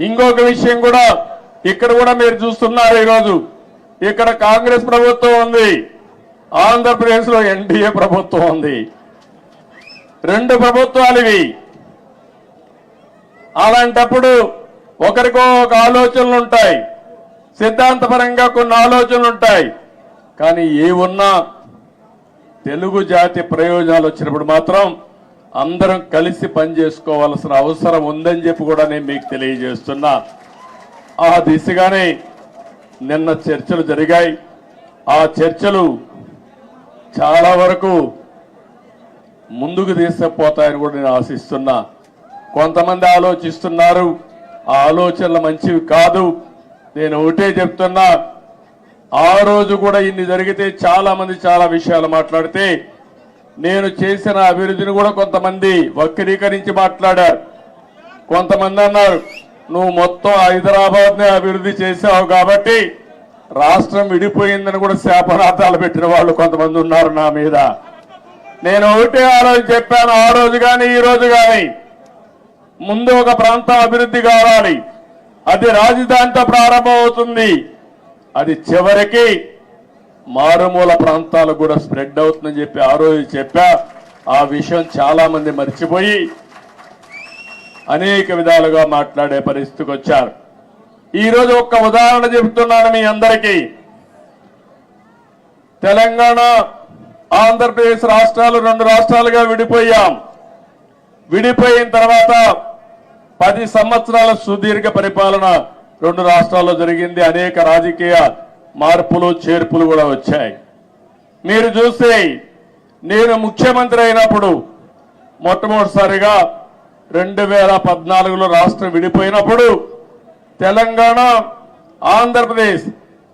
ఇంకొక విషయం కూడా ఇక్కడ కూడా మీరు చూస్తున్నారు ఈరోజు. ఇక్కడ కాంగ్రెస్ ప్రభుత్వం ఉంది. ఆంధ్రప్రదేశ్లో ఎన్డీఏ ప్రభుత్వం ఉంది. రెండు ప్రభుత్వాలు ఇవి. అలాంటప్పుడు ఒకరికో ఒక ఆలోచనలు ఉంటాయి. సిద్ధాంతపరంగా కొన్ని ఆలోచనలు ఉంటాయి. కానీ ఏ ఉన్నా తెలుగు జాతి ప్రయోజనాలు వచ్చినప్పుడు మాత్రం అందరం కలిసి పనిచేసుకోవాల్సిన అవసరం ఉందని చెప్పి కూడా నేను మీకు తెలియజేస్తున్నా. ఆ దిశగానే నిన్న చర్చలు జరిగాయి. ఆ చర్చలు చాలా వరకు ముందుకు తీసుకుపోతాయని కూడా నేను ఆశిస్తున్నా. కొంతమంది ఆలోచిస్తున్నారు. ఆ ఆలోచనలు మంచివి కాదు. నేను ఒకటే చెప్తున్నా. ఆ రోజు కూడా ఇన్ని జరిగితే చాలా మంది చాలా విషయాలు మాట్లాడితే నేను చేసిన అభివృద్ధిని కూడా కొంతమంది వక్రీకరించి మాట్లాడారు. కొంతమంది అన్నారు నువ్వు మొత్తం హైదరాబాద్నే అభివృద్ధి చేసావు కాబట్టి రాష్ట్రం విడిపోయిందని కూడా శాపనార్థాలు పెట్టిన వాళ్ళు కొంతమంది ఉన్నారు నా మీద. నేను ఒకటే ఆ రోజు చెప్పాను ఆ రోజు కానీ ఈ రోజు కానీ ముందు ఒక ప్రాంతం అభివృద్ధి కావాలి. అది రాజధానితో ప్రారంభమవుతుంది. అది చివరికి మారుమూల ప్రాంతాలకు కూడా స్ప్రెడ్ అవుతుందని చెప్పి ఆ రోజు చెప్పా. ఆ విషయం చాలా మంది మర్చిపోయి అనేక విధాలుగా మాట్లాడే పరిస్థితికి వచ్చారు. ఈరోజు ఒక్క ఉదాహరణ చెబుతున్నాను మీ అందరికీ. తెలంగాణ ఆంధ్రప్రదేశ్ రాష్ట్రాలు రెండు రాష్ట్రాలుగా విడిపోయాం. విడిపోయిన తర్వాత పది సంవత్సరాల సుదీర్ఘ పరిపాలన రెండు రాష్ట్రాల్లో జరిగింది. అనేక రాజకీయ మార్పులు చేర్పులు కూడా వచ్చాయి. మీరు చూస్తే నేను ముఖ్యమంత్రి అయినప్పుడు మొట్టమొదటిసారిగా రెండు వేల పద్నాలుగులో రాష్ట్రం విడిపోయినప్పుడు తెలంగాణ ఆంధ్రప్రదేశ్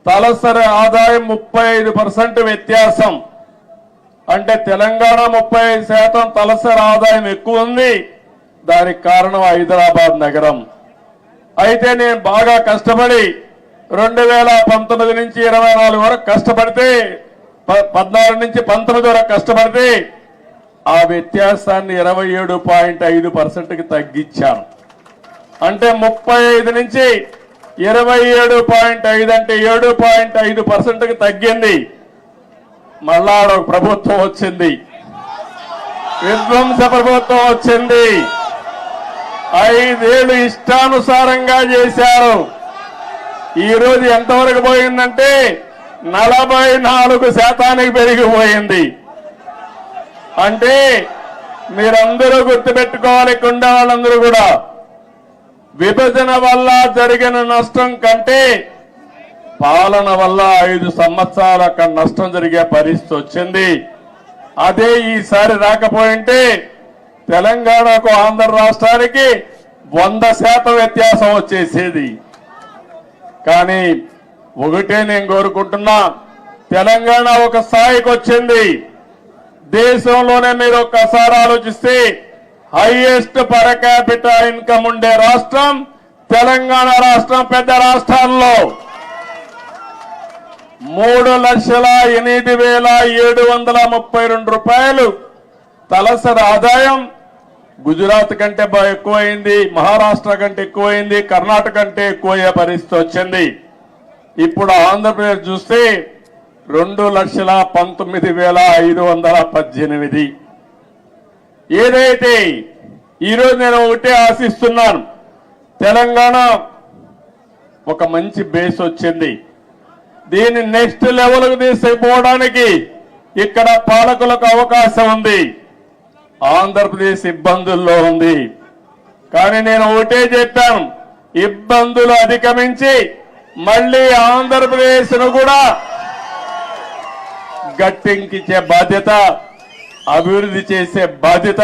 తలసరి ఆదాయం ముప్పై ఐదు పర్సెంట్ వ్యత్యాసం. అంటే తెలంగాణ ముప్పై ఐదు శాతం తలసరి ఆదాయం ఎక్కువ ఉంది. దానికి కారణం హైదరాబాద్ నగరం. అయితే నేను బాగా కష్టపడి రెండు వేల పంతొమ్మిది నుంచి ఇరవై నాలుగు వరకు కష్టపడితే పద్నాలుగు నుంచి పంతొమ్మిది వరకు కష్టపడితే ఆ వ్యత్యాసాన్ని ఇరవై ఏడు పాయింట్ ఐదు పర్సెంట్కి తగ్గించాను. అంటే ముప్పై ఐదు నుంచి ఇరవై ఏడు పాయింట్ ఐదు అంటే ఏడు పాయింట్ ఐదు పర్సెంట్కి తగ్గింది. మళ్ళా ఆడ ఒక ప్రభుత్వం వచ్చింది. విధ్వంస ప్రభుత్వం వచ్చింది. ఐదేళ్ళు ఇష్టానుసారంగా చేశారు. ఈరోజు ఎంతవరకు పోయిందంటే నలభై నాలుగు శాతానికి పెరిగిపోయింది. అంటే మీరందరూ గుర్తుపెట్టుకోవాలి కుండ వాళ్ళందరూ కూడా. విభజన వల్ల జరిగిన నష్టం కంటే పాలన వల్ల ఐదు సంవత్సరాల అక్కడ నష్టం జరిగే పరిస్థితి వచ్చింది. అదే ఈసారి రాకపోయింటే తెలంగాణకు ఆంధ్ర రాష్ట్రానికి వంద శాతం వ్యత్యాసం వచ్చేసేది. కానీ ఒకటే నేను కోరుకుంటున్నా తెలంగాణ ఒక స్థాయికి వచ్చింది. దేశంలోనే మీరు ఒక్కసారి ఆలోచిస్తే హైయెస్ట్ పర్ క్యాపిటల్ ఇన్కమ్ ఉండే రాష్ట్రం తెలంగాణ రాష్ట్రం పెద్ద రాష్ట్రాల్లో మూడు లక్షల ఎనిమిది వేల ఏడు వందల ముప్పై రెండు రూపాయలు తలసరి ఆదాయం గుజరాత్ కంటే ఎక్కువైంది మహారాష్ట్ర కంటే ఎక్కువైంది కర్ణాటక కంటే ఎక్కువయ్యే పరిస్థితి వచ్చింది. ఇప్పుడు ఆంధ్రప్రదేశ్ చూస్తే రెండు లక్షల పంతొమ్మిది వేల ఐదు వందల పద్దెనిమిది. ఏదైతే ఈరోజు నేను ఒకటే ఆశిస్తున్నాను తెలంగాణ ఒక మంచి బేస్ వచ్చింది. దీన్ని నెక్స్ట్ లెవెల్కు తీసుకుపోవడానికి ఇక్కడ పాలకులకు అవకాశం ఉంది. ఆంధ్రప్రదేశ్ ఇబ్బందుల్లో ఉంది. కానీ నేను ఒకటే చెప్పాను ఇబ్బందులు అధిగమించి మళ్ళీ ఆంధ్రప్రదేశ్ను కూడా గట్టెంకించే బాధ్యత అభివృద్ధి చేసే బాధ్యత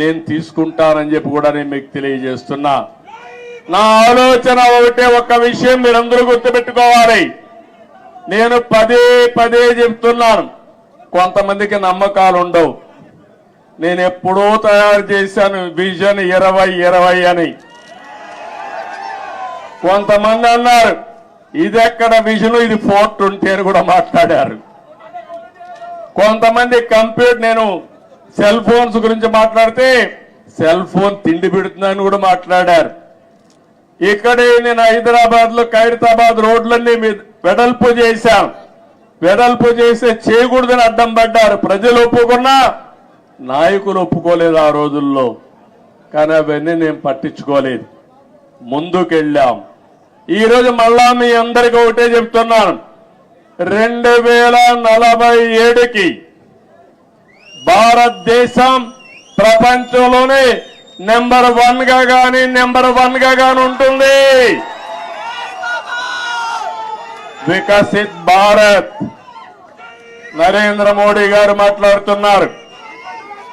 నేను తీసుకుంటానని చెప్పి కూడా నేను మీకు తెలియజేస్తున్నా. నా ఆలోచన ఒకటే ఒక విషయం మీరందరూ గుర్తుపెట్టుకోవాలి. నేను పదే పదే చెప్తున్నాను కొంతమందికి నమ్మకాలు ఉండవు నేను ఎప్పుడో తయారు చేశాను విజన్ ఇరవై ఇరవై అని. కొంతమంది అన్నారు ఇది ఎక్కడ విజన్? ఇది ఫోర్ ట్వంటీ అని కూడా మాట్లాడారు. కొంతమంది కంప్యూటర్ నేను సెల్ ఫోన్స్ గురించి మాట్లాడితే సెల్ ఫోన్ తిండి పెడుతుందని కూడా మాట్లాడారు. ఇక్కడే నేను హైదరాబాద్లో ఖైరతాబాద్ రోడ్లన్నీ మీ- వెడల్పు చేశాం. వెడల్పు చేస్తే చేయకూడదని అడ్డం పడ్డారు. ప్రజలు ఒప్పుకున్నా నాయకులు ఒప్పుకోలేదు ఆ రోజుల్లో కానీ అవన్నీ నేను పట్టించుకోలేదు. ముందుకెళ్ళాం. ఈరోజు మళ్ళా మీ అందరికీ ఒకటే చెప్తున్నాను. రెండు వేల నలభై ఏడుకి భారతదేశం ప్రపంచంలోనే నెంబర్ వన్గా కానీ నెంబర్ వన్గా కానీ ఉంటుంది. వికసిత్ భారత్. నరేంద్ర మోడీ గారు మాట్లాడుతున్నారు.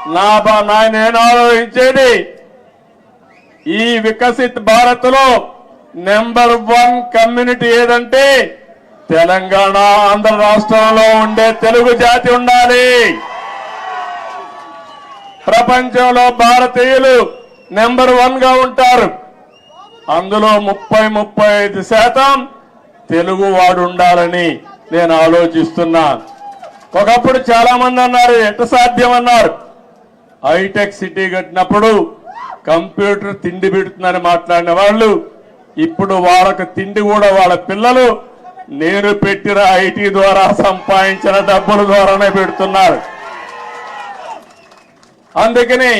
నా నా నేను ఆలోచించేది? ఈ వికసిత్ భారత్లో నెంబర్ వన్ కమ్యూనిటీ ఏదంటే తెలంగాణ ఆంధ్ర రాష్ట్రంలో ఉండే తెలుగు జాతి ఉండాలి. ప్రపంచంలో భారతీయులు నెంబర్ వన్గా ఉంటారు. అందులో ముప్పై ముప్పై ఐదు శాతం తెలుగు వాడు ఉండాలని నేను ఆలోచిస్తున్నా. ఒకప్పుడు చాలా మంది అన్నారు ఎంత సాధ్యం? అన్నారు. హైటెక్ సిటీ కట్టినప్పుడు కంప్యూటర్ తిండి పెడుతుందని మాట్లాడిన వాళ్ళు ఇప్పుడు వాళ్ళకు తిండి కూడా వాళ్ళ పిల్లలు నేను పెట్టిన ఐటీ ద్వారా సంపాదించిన డబ్బుల ద్వారానే పెడుతున్నారు. అందుకని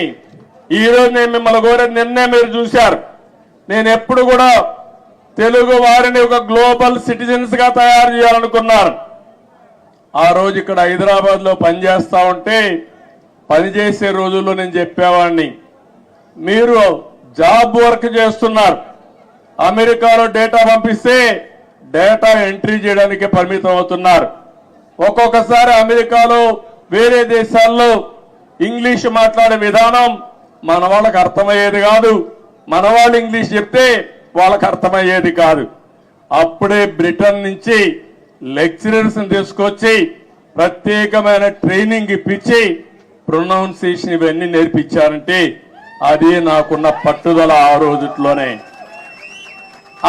ఈరోజు నేను మిమ్మల్ని కోరేది నిన్నే మీరు చూశారు. నేను ఎప్పుడు కూడా తెలుగు వారిని ఒక గ్లోబల్ సిటిజన్స్గా తయారు చేయాలనుకున్నాను. ఆ రోజు ఇక్కడ హైదరాబాద్లో పనిచేస్తా ఉంటే పనిచేసే రోజుల్లో నేను చెప్పేవాడిని మీరు జాబ్ వర్క్ చేస్తున్నారు. అమెరికాలో డేటా పంపిస్తే డేటా ఎంట్రీ చేయడానికి పరిమితం అవుతున్నారు. ఒక్కొక్కసారి అమెరికాలో వేరే దేశాల్లో ఇంగ్లీష్ మాట్లాడే విధానం మన వాళ్ళకి అర్థమయ్యేది కాదు. మన వాళ్ళు ఇంగ్లీష్ చెప్తే వాళ్ళకి అర్థమయ్యేది కాదు. అప్పుడే బ్రిటన్ నుంచి లెక్చరర్స్ని తీసుకొచ్చి ప్రత్యేకమైన ట్రైనింగ్ ఇప్పించి ప్రొనౌన్సియేషన్ ఇవన్నీ నేర్పించారంటే అది నాకున్న పట్టుదల ఆ రోజుట్లోనే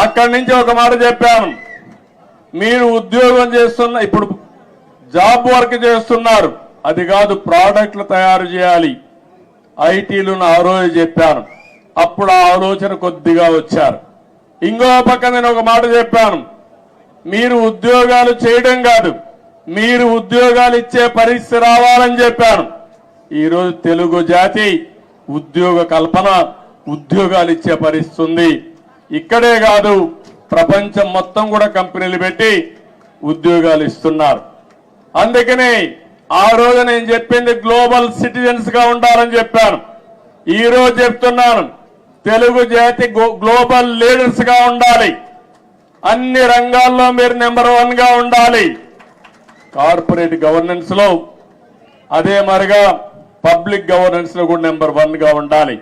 అక్కడి నుంచి ఒక మాట చెప్పాను మీరు ఉద్యోగం చేస్తున్న ఇప్పుడు జాబ్ వర్క్ చేస్తున్నారు. అది కాదు ప్రోడక్ట్లు తయారు చేయాలి. ఐటీలు ఆ రోజు చెప్పాను. అప్పుడు ఆ ఆలోచన కొద్దిగా వచ్చారు. ఇంకో పక్క నేను ఒక మాట చెప్పాను. మీరు ఉద్యోగాలు చేయడం కాదు మీరు ఉద్యోగాలు ఇచ్చే పరిస్థితి రావాలని చెప్పాను. ఈరోజు తెలుగు జాతి ఉద్యోగ కల్పన ఉద్యోగాలు ఇచ్చే పరిస్థితి ఉంది ఇక్కడే కాదు ప్రపంచం మొత్తం కూడా కంపెనీలు పెట్టి ఉద్యోగాలు ఇస్తున్నారు. అందుకనే ఆ రోజు నేను చెప్పింది గ్లోబల్ సిటిజన్స్గా ఉండాలని చెప్పాను. ఈ రోజు చెప్తున్నాను తెలుగు జాతి గ్లోబల్ లీడర్స్గా ఉండాలి. అన్ని రంగాల్లో మీరు నెంబర్ వన్గా ఉండాలి. కార్పొరేట్ గవర్నెన్స్లో అదే మరిగా పబ్లిక్ గవర్నెన్స్లో కూడా నెంబర్ వన్గా ఉండాలి.